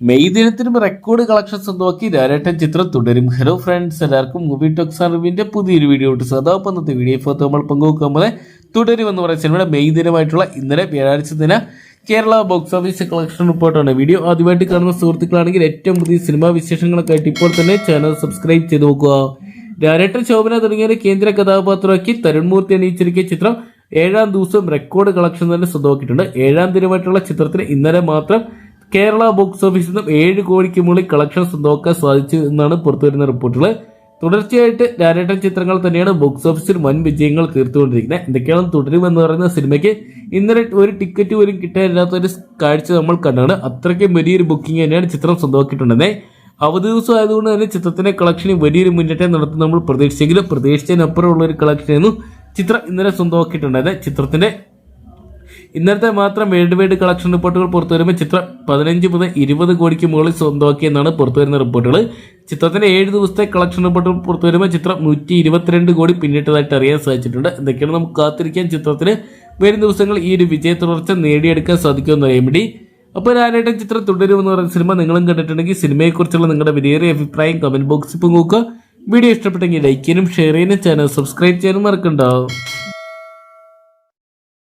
May ദിനത്തിനും record collection സ്വന്തമാക്കി രാരേട്ടൻ ചിത്രം തുടരും. ഹലോ ഫ്രണ്ട്സ് എല്ലാവർക്കും മൂവി ടോക്സ് അറിവിന്റെ പുതിയൊരു വീഡിയോ ഇട്ട് സദാപ്പം ഇന്നത്തെ വീഡിയോ ഫോട്ടോ നമ്മൾ പങ്കുവെക്കാൻ പോലെ തുടരും എന്ന് പറയുന്ന സിനിമയുടെ മെയ് ദിനമായിട്ടുള്ള ഇന്നലെ വ്യാഴാഴ്ച ദിന കേരള ബോക്സ് ഓഫീസ് കളക്ഷൻ റിപ്പോർട്ടാണ് വീഡിയോ ആദ്യമായിട്ട് കാണുന്ന സുഹൃത്തുക്കളാണെങ്കിൽ ഏറ്റവും പുതിയ സിനിമാ വിശേഷങ്ങളൊക്കെ ആയിട്ട് ഇപ്പോൾ തന്നെ ചാനൽ സബ്സ്ക്രൈബ് ചെയ്ത് നോക്കുക. ഡയറക്ടർ ശോഭന തുടങ്ങിയ കേന്ദ്ര കഥാപാത്രമാക്കി തരുൺമൂർത്തി അണിയിച്ചിരിക്കിയ ചിത്രം ഏഴാം ദിവസം റെക്കോർഡ് കളക്ഷൻ തന്നെ സ്വന്തമാക്കിയിട്ടുണ്ട്. ഏഴാം ദിനമായിട്ടുള്ള ചിത്രത്തിന് ഇന്നലെ മാത്രം കേരള ബോക്സ് ഓഫീസിൽ നിന്നും ഏഴ് കോടിക്ക് മുകളിൽ കളക്ഷൻസ് നോക്കാൻ സാധിച്ചു എന്നാണ് പുറത്തുവരുന്ന റിപ്പോർട്ടുകൾ തുടർച്ചയായിട്ട് രാരേട്ടൻ ചിത്രങ്ങൾ തന്നെയാണ് ബോക്സ് ഓഫീസിൽ വൻ വിജയങ്ങൾ തീർത്തുകൊണ്ടിരിക്കുന്നത്. എന്തൊക്കെയാണ് തുടരുമെന്ന് പറയുന്ന സിനിമയ്ക്ക് ഇന്നലെ ഒരു ടിക്കറ്റ് പോലും കിട്ടാനില്ലാത്ത ഒരു കാഴ്ച നമ്മൾ കണ്ടാണ്. അത്രയ്ക്കും വലിയൊരു ബുക്കിംഗ് തന്നെയാണ് ചിത്രം സ്വന്തമാക്കിയിട്ടുണ്ടെന്നേ. അവധി ദിവസം ആയതുകൊണ്ട് തന്നെ ചിത്രത്തിന്റെ കളക്ഷനിൽ വലിയൊരു മുന്നേറ്റം നടത്തും നമ്മൾ പ്രതീക്ഷിച്ചെങ്കിലും പ്രതീക്ഷിച്ചതിനപ്പുറമുള്ള ഒരു കളക്ഷനായിരുന്നു ചിത്രം ഇന്നലെ സ്വന്തമാക്കിയിട്ടുണ്ടായത്. ചിത്രത്തിന്റെ ഇന്നത്തെ മാത്രം വേൾഡ് വൈഡ് കളക്ഷൻ റിപ്പോർട്ടുകൾ പുറത്തു വരുമ്പോൾ ചിത്രം പതിനഞ്ച് മുതൽ ഇരുപത് കോടിക്ക് മുകളിൽ സ്വന്തമാക്കിയെന്നാണ് പുറത്തു വരുന്ന റിപ്പോർട്ടുകൾ. ചിത്രത്തിന്റെ ഏഴ് ദിവസത്തെ കളക്ഷൻ റിപ്പോർട്ടുകൾ പുറത്തു വരുമ്പോൾ ചിത്രം നൂറ്റി ഇരുപത്തിരണ്ട് കോടി പിന്നിട്ടതായിട്ട് അറിയാൻ സാധിച്ചിട്ടുണ്ട്. എന്തൊക്കെയാണ് നമുക്ക് കാത്തിരിക്കാൻ ചിത്രത്തിന് വരും ദിവസങ്ങൾ ഈ ഒരു വിജയ തുടർച്ച നേടിയെടുക്കാൻ സാധിക്കുമെന്ന് അറിയാൻ വേണ്ടി. അപ്പോൾ ലാലേട്ടൻ ചിത്രം തുടരുമെന്ന് പറയുന്ന സിനിമ നിങ്ങളും കണ്ടിട്ടുണ്ടെങ്കിൽ സിനിമയെക്കുറിച്ചുള്ള നിങ്ങളുടെ വിലയേറിയ അഭിപ്രായം കമന്റ് ബോക്സിൽ പങ്കുവെക്കുക വീഡിയോ ഇഷ്ടപ്പെട്ടെങ്കിൽ ലൈക്ക് ചെയ്യാനും ഷെയർ ചെയ്യാനും ചാനൽ സബ്സ്ക്രൈബ് ചെയ്യാനും മറക്കണ്ടാവും